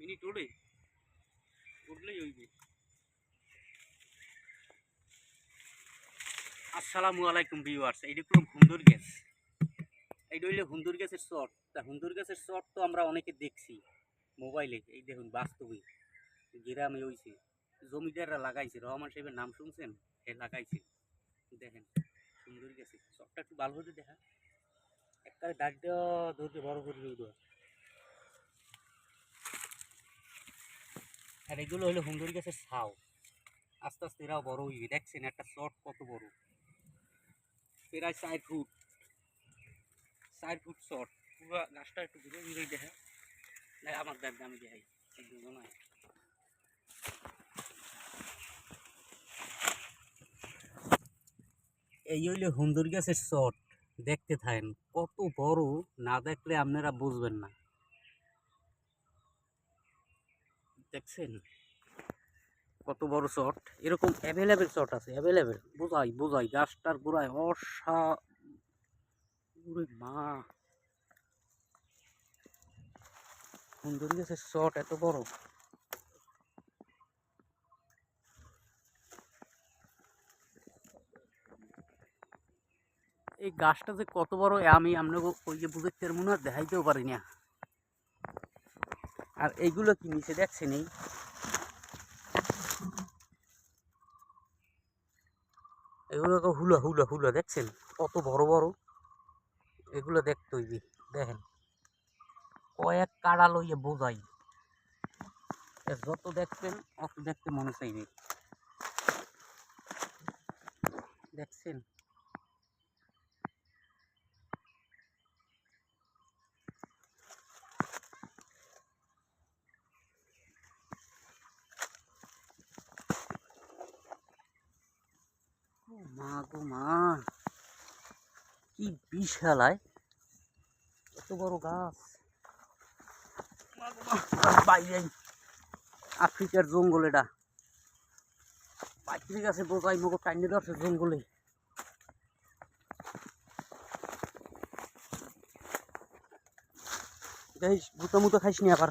Minute ওড়ে উঠলেই হইবে। আসসালামু আলাইকুম ভিউয়ার্স, এইটা কোনো হুন্দুর গ্যাস। এইটা হইলে হুন্দুর গ্যাসের শর্ট। তা হুন্দুর গ্যাসের শর্ট তো আমরা অনেকে দেখছি মোবাইলে, এই দেখুন বাস্তবে। গ্রামে হইছে। জমিদাররা লাগাইছে। রহমান সাহেবের নাম শুনছেন? সে লাগাইছে। দেখেন সুন্দর গেছে শর্টটা একটু ভালো করে দেখা। একবারে দাঁড়িয়ে ধরতে বড় করে দেওয়া আর এগুলো হলো হুন্দুরি গাছের ছাও। আস্তে আস্তে এরাও বড় হইবে। দেখছেন, একটা শর্ট কত বড়। প্রায় চার ফুট। চার ফুট শর্ট পুরো গাছটা একটু ঘুরে ঘুরে দেখা। আমার দেখ, আমি দেখাই। এই হইলে হুন্দুর গাছের শট। দেখতে থাকেন, কত বড়, না দেখলে আপনারা বুঝবেন না। দেখছেন? কত বড় শট এরকম অ্যাভেলেবেল শট আছে অ্যাভেলেবেল বোঝাই বোঝাই, গাছটার গোড়ায় অসা মা। সুন্দরী গাছের শট এত বড়? এই গাছটা যে কত বড়, আমি আপনাকে ওই যে বুঝতে মনে হয় দেখাইতেও পারি না। আর এইগুলো কি নিচে দেখছেন এই? তো হুলো হুলো হুলো, দেখছেন? কত বড় বড়। এগুলো দেখতে হইবে দেখেন। কয়েক কাড়া লইয়ে বোঝাই। যত দেখছেন, অত দেখতে মনে চাইবে। দেখছেন ও মা গো কি বিশালায় এত বড় গাছ। বাইরে আফ্রিকার জঙ্গল এটা। পাখির গাছে বোঝাই মগো, টাইনে ধরছে জঙ্গলে। বুতা মুতা খাইস নি আবার?